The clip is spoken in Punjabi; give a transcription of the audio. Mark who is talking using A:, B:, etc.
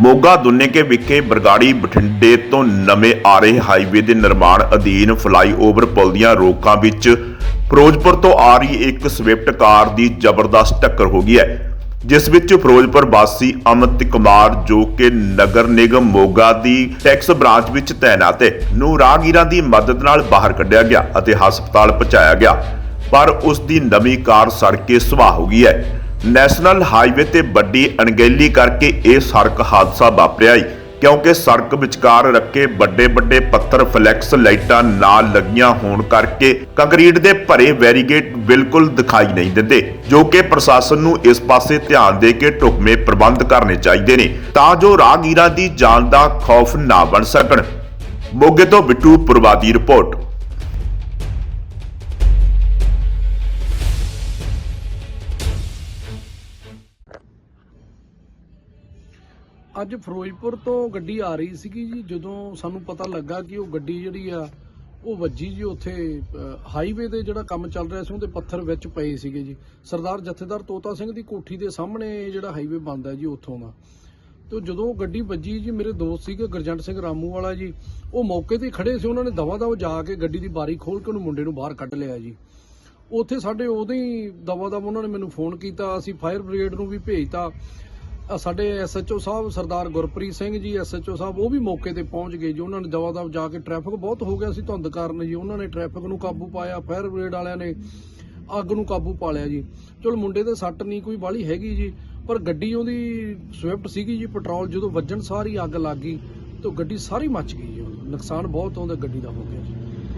A: ਮੋਗਾ ਦੁੰਨੇਕੇ ਵਿਖੇ ਬਰਗਾੜੀ ਬਠਿੰਡੇ ਤੋਂ ਨਵੇਂ ਆ ਰਹੇ ਹਾਈਵੇ ਦੇ ਨਿਰਮਾਣ ਅਧੀਨ ਫਲਾਈਓਵਰ ਪੁਲ ਦੀਆਂ ਰੋਕਾਂ ਵਿੱਚ ਫਿਰੋਜ਼ਪੁਰ ਤੋਂ ਆ ਰਹੀ ਇੱਕ ਸਵਿਫਟ ਕਾਰ ਦੀ ਜ਼ਬਰਦਸਤ ਟੱਕਰ ਹੋ ਗਈ ਹੈ, ਜਿਸ ਵਿੱਚ ਫਿਰੋਜ਼ਪੁਰ ਵਾਸੀ ਅਮਿਤ ਕੁਮਾਰ ਜੋ ਕਿ ਨਗਰ ਨਿਗਮ ਮੋਗਾ ਦੀ ਟੈਕਸ ਬ੍ਰਾਂਚ ਵਿੱਚ ਤਾਇਨਾਤ ਹੈ, ਨੂੰ ਰਾਹਗੀਰਾਂ ਦੀ ਮਦਦ ਨਾਲ ਬਾਹਰ ਕੱਢਿਆ ਗਿਆ ਅਤੇ ਹਸਪਤਾਲ ਪਹੁੰਚਾਇਆ ਗਿਆ, ਪਰ ਉਸ ਦੀ ਨਵੀਂ ਕਾਰ ਸੜ ਕੇ ਸੁਆਹ ਹੋ ਗਈ ਹੈ। ਨੈਸ਼ਨਲ ਹਾਈਵੇ ਤੇ ਵੱਡੀ ਅਣਗਹਿਲੀ ਕਰਕੇ ਇਹ ਸੜਕ ਹਾਦਸਾ ਵਾਪਰਿਆ ਈ, ਕਿਉਂਕਿ ਸੜਕ ਵਿਚਕਾਰ ਰੱਖੇ ਵੱਡੇ ਵੱਡੇ ਪੱਥਰ ਫਲੈਕਸ ਲਾਈਟਾਂ ਨਾਲ ਲੱਗੀਆਂ ਹੋਣ ਕਰਕੇ ਕੰਕਰੀਟ ਦੇ ਭਰੇ ਵੈਰੀਗੇਟ ਬਿਲਕੁਲ ਦਿਖਾਈ ਨਹੀਂ ਦਿੰਦੇ, ਜੋ ਕਿ ਪ੍ਰਸ਼ਾਸਨ ਨੂੰ ਇਸ ਪਾਸੇ ਧਿਆਨ ਦੇ ਕੇ ਢੁਕਵੇਂ ਪ੍ਰਬੰਧ ਕਰਨੇ ਚਾਹੀਦੇ ਨੇ, ਤਾਂ ਜੋ ਰਾਹਗੀਰਾਂ ਦੀ ਜਾਨ ਦਾ ਖੌਫ ਨਾ ਬਣ ਸਕਣ। ਮੋਗੇ ਤੋਂ ਬਿੱਟੂ ਪੁਰਵਾਦੀ ਰਿਪੋਰਟ।
B: ਅੱਜ ਫਿਰੋਜ਼ਪੁਰ ਤੋਂ ਗੱਡੀ ਆ ਰਹੀ ਸੀਗੀ ਜੀ, ਜਦੋਂ ਸਾਨੂੰ ਪਤਾ ਲੱਗਾ ਕਿ ਉਹ ਗੱਡੀ ਜਿਹੜੀ ਆ, ਉਹ ਵੱਜੀ ਜੀ ਉੱਥੇ ਹਾਈਵੇ ਤੇ ਜਿਹੜਾ ਕੰਮ ਚੱਲ ਰਿਹਾ ਸੀ, ਉਹਦੇ ਪੱਥਰ ਵਿੱਚ ਪਏ ਸੀਗੇ ਜੀ। ਸਰਦਾਰ ਜਥੇਦਾਰ ਤੋਤਾ ਸਿੰਘ ਦੀ ਕੋਠੀ ਦੇ ਸਾਹਮਣੇ ਜਿਹੜਾ ਹਾਈਵੇ ਬੰਦਾ ਜੀ ਉੱਥੋਂ ਦਾ। ਤੇ ਜਦੋਂ ਉਹ ਗੱਡੀ ਵੱਜੀ ਜੀ, ਮੇਰੇ ਦੋਸਤ ਸੀਗੇ ਗੁਰਜੰਟ ਸਿੰਘ ਰਾਮੂ ਵਾਲਾ ਜੀ, ਉਹ ਮੌਕੇ ਤੇ ਹੀ ਖੜੇ ਸੀ, ਉਹਨਾਂ ਨੇ ਦਵਾ ਦਵ ਜਾ ਕੇ ਗੱਡੀ ਦੀ ਬਾਰੀ ਖੋਲ ਕੇ ਉਹਨੂੰ ਮੁੰਡੇ ਨੂੰ ਬਾਹਰ ਕੱਢ ਲਿਆ ਜੀ। ਉੱਥੇ ਸਾਡੇ ਉਦੋਂ ਹੀ ਦਵਾ ਦਵ ਉਹਨਾਂ ਨੇ ਮੈਨੂੰ ਫੋਨ ਕੀਤਾ, ਅਸੀਂ ਫਾਇਰ ਬ੍ਰਿਗੇਡ ਨੂੰ ਵੀ ਭੇਜਤਾ। ਸਾਡੇ ਐਸਐਚਓ ਸਾਹਿਬ ਸਰਦਾਰ ਗੁਰਪ੍ਰੀਤ ਸਿੰਘ ਜੀ ਐਸਐਚਓ ਸਾਹਿਬ ਉਹ ਵੀ ਮੌਕੇ ਤੇ ਪਹੁੰਚ ਗਏ ਜੀ। ਉਹਨਾਂ ਨੇ ਦਵਾ ਦਵ ਜਾ ਕੇ ਟ੍ਰੈਫਿਕ ਬਹੁਤ ਹੋ ਗਿਆ ਸੀ, ਧੁੰਦ ਕਾਰਨ ਜੀ। ਉਹਨਾਂ ਨੇ ਟ੍ਰੈਫਿਕ ਨੂੰ ਕਾਬੂ ਪਾਇਆ, ਫਾਇਰ ਬ੍ਰਿਗੇਡ ਵਾਲਿਆਂ ਨੇ ਅੱਗ ਨੂੰ ਕਾਬੂ ਪਾ ਲਿਆ ਜੀ। ਚਲੋ ਮੁੰਡੇ ਦੇ ਸੱਟ ਨਹੀਂ ਕੋਈ ਬਾਲੀ ਹੈਗੀ ਜੀ, ਪਰ ਗੱਡੀ ਉਹਦੀ ਸਵਿਫਟ ਸੀਗੀ ਜੀ, ਪੈਟਰੋਲ ਜਦੋਂ ਵੱਜਣ ਸਾਰੀ ਅੱਗ ਲੱਗ ਗਈ, ਤੇ ਗੱਡੀ ਸਾਰੀ ਮੱਚ ਗਈ ਜੀ। ਨੁਕਸਾਨ ਬਹੁਤ ਉਹਦਾ ਗੱਡੀ ਦਾ ਹੋ ਗਿਆ ਜੀ।